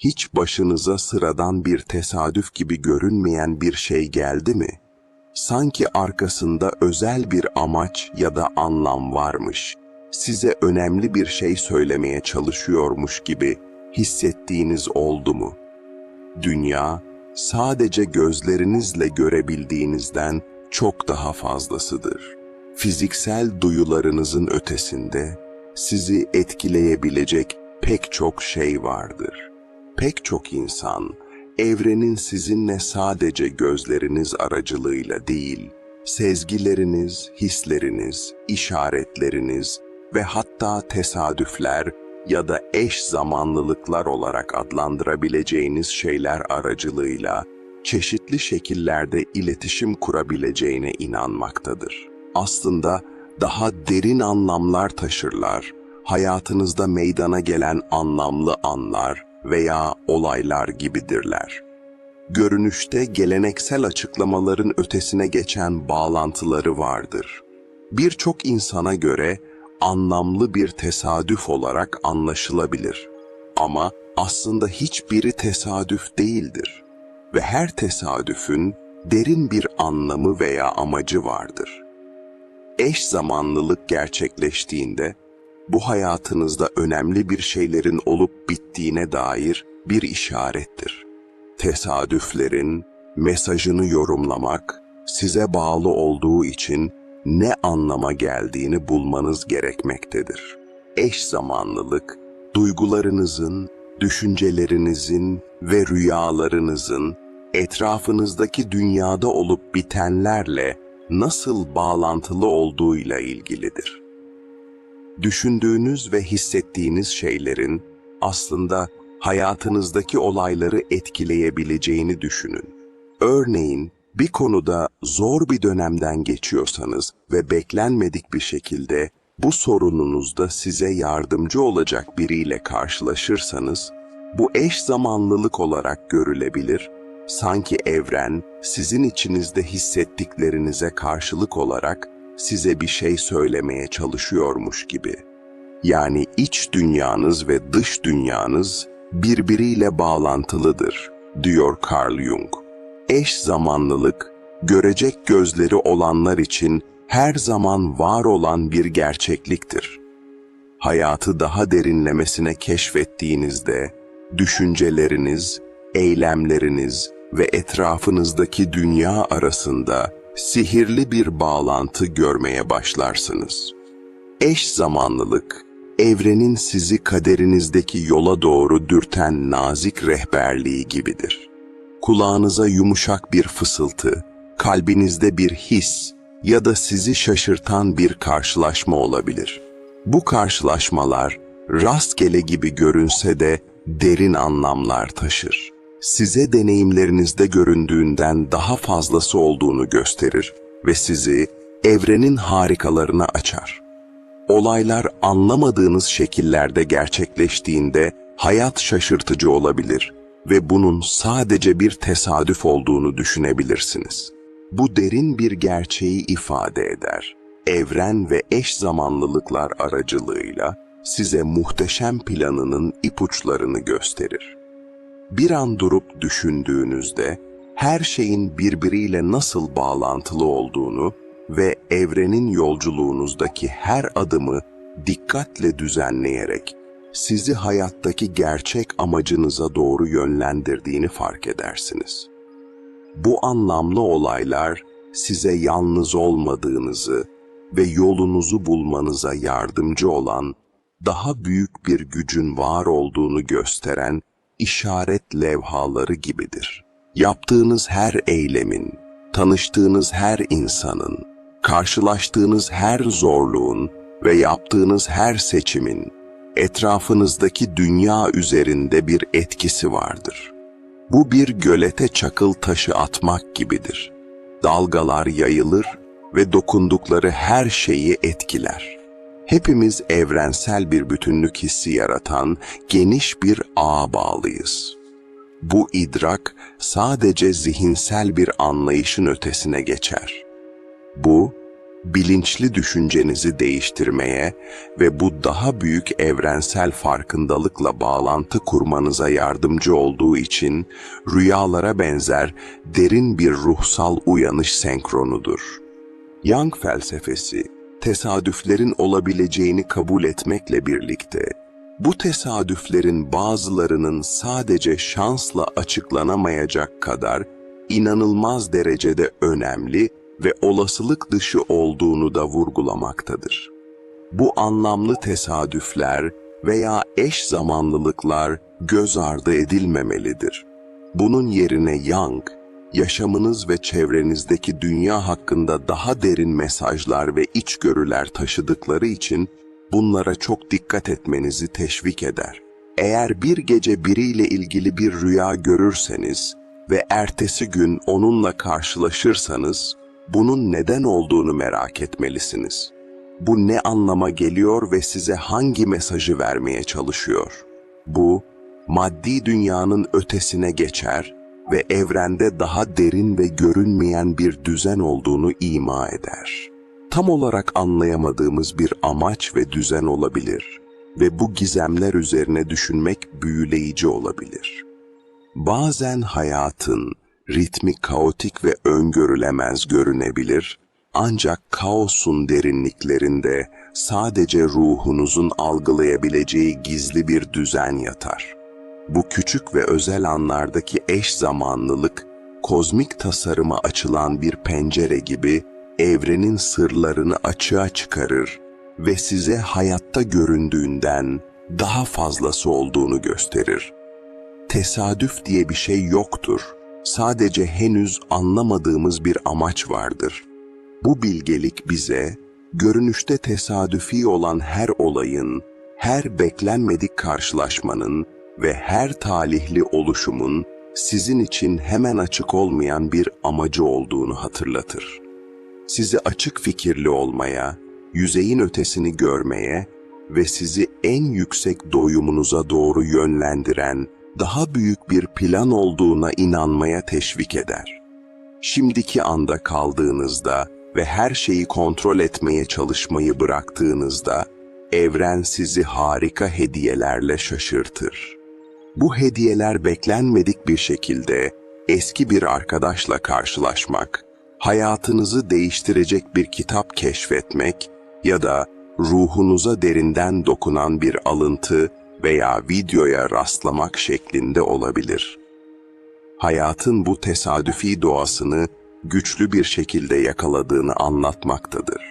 hiç başınıza sıradan bir tesadüf gibi görünmeyen bir şey geldi mi? Sanki arkasında özel bir amaç ya da anlam varmış. Size önemli bir şey söylemeye çalışıyormuş gibi hissettiğiniz oldu mu? Dünya sadece gözlerinizle görebildiğinizden çok daha fazlasıdır. Fiziksel duyularınızın ötesinde sizi etkileyebilecek pek çok şey vardır. Pek çok insan evrenin sizinle sadece gözleriniz aracılığıyla değil, sezgileriniz, hisleriniz, işaretleriniz ve hatta tesadüfler ya da eş zamanlılıklar olarak adlandırabileceğiniz şeyler aracılığıyla çeşitli şekillerde iletişim kurabileceğine inanmaktadır. Aslında daha derin anlamlar taşırlar, hayatınızda meydana gelen anlamlı anlar veya olaylar gibidirler. Görünüşte geleneksel açıklamaların ötesine geçen bağlantıları vardır. Birçok insana göre anlamlı bir tesadüf olarak anlaşılabilir. Ama aslında hiçbiri tesadüf değildir ve her tesadüfün derin bir anlamı veya amacı vardır. Eş zamanlılık gerçekleştiğinde bu hayatınızda önemli bir şeylerin olup bittiğine dair bir işarettir. Tesadüflerin mesajını yorumlamak size bağlı olduğu için ne anlama geldiğini bulmanız gerekmektedir. Eş zamanlılık, duygularınızın, düşüncelerinizin ve rüyalarınızın etrafınızdaki dünyada olup bitenlerle nasıl bağlantılı olduğuyla ilgilidir. Düşündüğünüz ve hissettiğiniz şeylerin aslında hayatınızdaki olayları etkileyebileceğini düşünün. Örneğin bir konuda zor bir dönemden geçiyorsanız ve beklenmedik bir şekilde bu sorununuzda size yardımcı olacak biriyle karşılaşırsanız, bu eş zamanlılık olarak görülebilir, sanki evren sizin içinizde hissettiklerinize karşılık olarak size bir şey söylemeye çalışıyormuş gibi. Yani iç dünyanız ve dış dünyanız birbiriyle bağlantılıdır, diyor Carl Jung eş zamanlılık, görecek gözleri olanlar için her zaman var olan bir gerçekliktir. Hayatı daha derinlemesine keşfettiğinizde, düşünceleriniz, eylemleriniz ve etrafınızdaki dünya arasında sihirli bir bağlantı görmeye başlarsınız. Eş zamanlılık, evrenin sizi kaderinizdeki yola doğru dürten nazik rehberliği gibidir kulağınıza yumuşak bir fısıltı, kalbinizde bir his ya da sizi şaşırtan bir karşılaşma olabilir. Bu karşılaşmalar rastgele gibi görünse de derin anlamlar taşır. Size deneyimlerinizde göründüğünden daha fazlası olduğunu gösterir ve sizi evrenin harikalarına açar. Olaylar anlamadığınız şekillerde gerçekleştiğinde hayat şaşırtıcı olabilir ve bunun sadece bir tesadüf olduğunu düşünebilirsiniz. Bu derin bir gerçeği ifade eder. Evren ve eş zamanlılıklar aracılığıyla size muhteşem planının ipuçlarını gösterir. Bir an durup düşündüğünüzde her şeyin birbiriyle nasıl bağlantılı olduğunu ve evrenin yolculuğunuzdaki her adımı dikkatle düzenleyerek sizi hayattaki gerçek amacınıza doğru yönlendirdiğini fark edersiniz. Bu anlamlı olaylar size yalnız olmadığınızı ve yolunuzu bulmanıza yardımcı olan daha büyük bir gücün var olduğunu gösteren işaret levhaları gibidir. Yaptığınız her eylemin, tanıştığınız her insanın, karşılaştığınız her zorluğun ve yaptığınız her seçimin etrafınızdaki dünya üzerinde bir etkisi vardır. Bu bir gölete çakıl taşı atmak gibidir. Dalgalar yayılır ve dokundukları her şeyi etkiler. Hepimiz evrensel bir bütünlük hissi yaratan geniş bir ağa bağlıyız. Bu idrak sadece zihinsel bir anlayışın ötesine geçer. Bu, bilinçli düşüncenizi değiştirmeye ve bu daha büyük evrensel farkındalıkla bağlantı kurmanıza yardımcı olduğu için rüyalara benzer derin bir ruhsal uyanış senkronudur. Yang felsefesi, tesadüflerin olabileceğini kabul etmekle birlikte, bu tesadüflerin bazılarının sadece şansla açıklanamayacak kadar inanılmaz derecede önemli ve olasılık dışı olduğunu da vurgulamaktadır. Bu anlamlı tesadüfler veya eş zamanlılıklar göz ardı edilmemelidir. Bunun yerine Young, yaşamınız ve çevrenizdeki dünya hakkında daha derin mesajlar ve içgörüler taşıdıkları için bunlara çok dikkat etmenizi teşvik eder. Eğer bir gece biriyle ilgili bir rüya görürseniz ve ertesi gün onunla karşılaşırsanız, bunun neden olduğunu merak etmelisiniz. Bu ne anlama geliyor ve size hangi mesajı vermeye çalışıyor? Bu, maddi dünyanın ötesine geçer ve evrende daha derin ve görünmeyen bir düzen olduğunu ima eder. Tam olarak anlayamadığımız bir amaç ve düzen olabilir ve bu gizemler üzerine düşünmek büyüleyici olabilir. Bazen hayatın ritmi kaotik ve öngörülemez görünebilir, ancak kaosun derinliklerinde sadece ruhunuzun algılayabileceği gizli bir düzen yatar. Bu küçük ve özel anlardaki eş zamanlılık, kozmik tasarıma açılan bir pencere gibi evrenin sırlarını açığa çıkarır ve size hayatta göründüğünden daha fazlası olduğunu gösterir. Tesadüf diye bir şey yoktur. Sadece henüz anlamadığımız bir amaç vardır. Bu bilgelik bize, görünüşte tesadüfi olan her olayın, her beklenmedik karşılaşmanın ve her talihli oluşumun sizin için hemen açık olmayan bir amacı olduğunu hatırlatır. Sizi açık fikirli olmaya, yüzeyin ötesini görmeye ve sizi en yüksek doyumunuza doğru yönlendiren daha büyük bir plan olduğuna inanmaya teşvik eder. Şimdiki anda kaldığınızda ve her şeyi kontrol etmeye çalışmayı bıraktığınızda evren sizi harika hediyelerle şaşırtır. Bu hediyeler beklenmedik bir şekilde eski bir arkadaşla karşılaşmak, hayatınızı değiştirecek bir kitap keşfetmek ya da ruhunuza derinden dokunan bir alıntı veya videoya rastlamak şeklinde olabilir. Hayatın bu tesadüfi doğasını güçlü bir şekilde yakaladığını anlatmaktadır.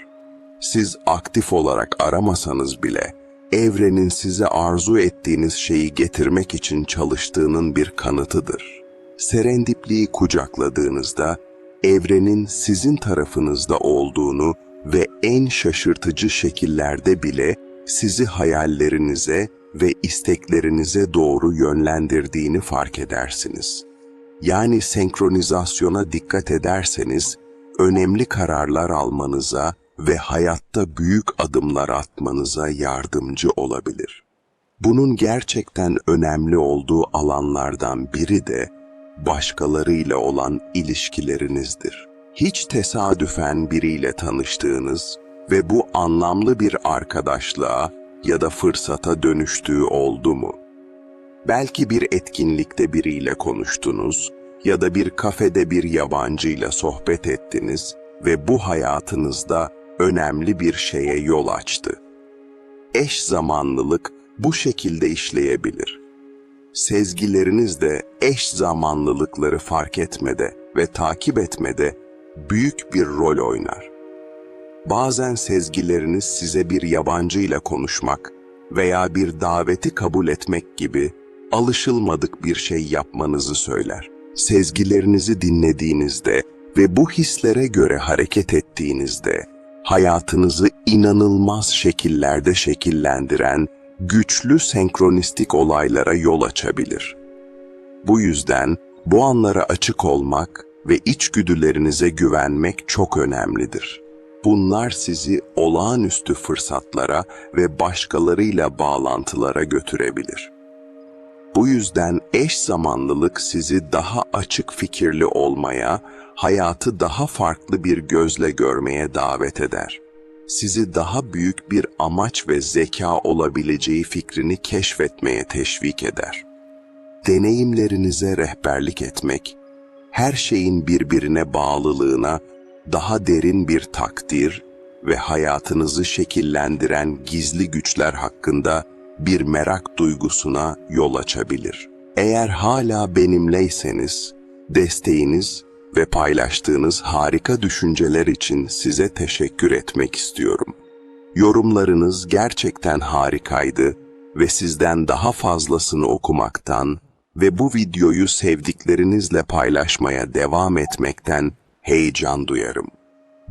Siz aktif olarak aramasanız bile evrenin size arzu ettiğiniz şeyi getirmek için çalıştığının bir kanıtıdır. Serendipliği kucakladığınızda evrenin sizin tarafınızda olduğunu ve en şaşırtıcı şekillerde bile sizi hayallerinize ve isteklerinize doğru yönlendirdiğini fark edersiniz. Yani senkronizasyona dikkat ederseniz önemli kararlar almanıza ve hayatta büyük adımlar atmanıza yardımcı olabilir. Bunun gerçekten önemli olduğu alanlardan biri de başkalarıyla olan ilişkilerinizdir. Hiç tesadüfen biriyle tanıştığınız ve bu anlamlı bir arkadaşlığa ya da fırsata dönüştüğü oldu mu? Belki bir etkinlikte biriyle konuştunuz ya da bir kafede bir yabancıyla sohbet ettiniz ve bu hayatınızda önemli bir şeye yol açtı. Eş zamanlılık bu şekilde işleyebilir. Sezgileriniz de eş zamanlılıkları fark etmede ve takip etmede büyük bir rol oynar. Bazen sezgileriniz size bir yabancıyla konuşmak veya bir daveti kabul etmek gibi alışılmadık bir şey yapmanızı söyler. Sezgilerinizi dinlediğinizde ve bu hislere göre hareket ettiğinizde hayatınızı inanılmaz şekillerde şekillendiren güçlü senkronistik olaylara yol açabilir. Bu yüzden bu anlara açık olmak ve içgüdülerinize güvenmek çok önemlidir. Bunlar sizi olağanüstü fırsatlara ve başkalarıyla bağlantılara götürebilir. Bu yüzden eş zamanlılık sizi daha açık fikirli olmaya, hayatı daha farklı bir gözle görmeye davet eder. Sizi daha büyük bir amaç ve zeka olabileceği fikrini keşfetmeye teşvik eder. Deneyimlerinize rehberlik etmek, her şeyin birbirine bağlılığına daha derin bir takdir ve hayatınızı şekillendiren gizli güçler hakkında bir merak duygusuna yol açabilir. Eğer hala benimleyseniz, desteğiniz ve paylaştığınız harika düşünceler için size teşekkür etmek istiyorum. Yorumlarınız gerçekten harikaydı ve sizden daha fazlasını okumaktan ve bu videoyu sevdiklerinizle paylaşmaya devam etmekten heyecan duyarım.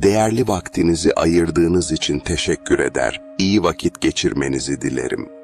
Değerli vaktinizi ayırdığınız için teşekkür eder, iyi vakit geçirmenizi dilerim.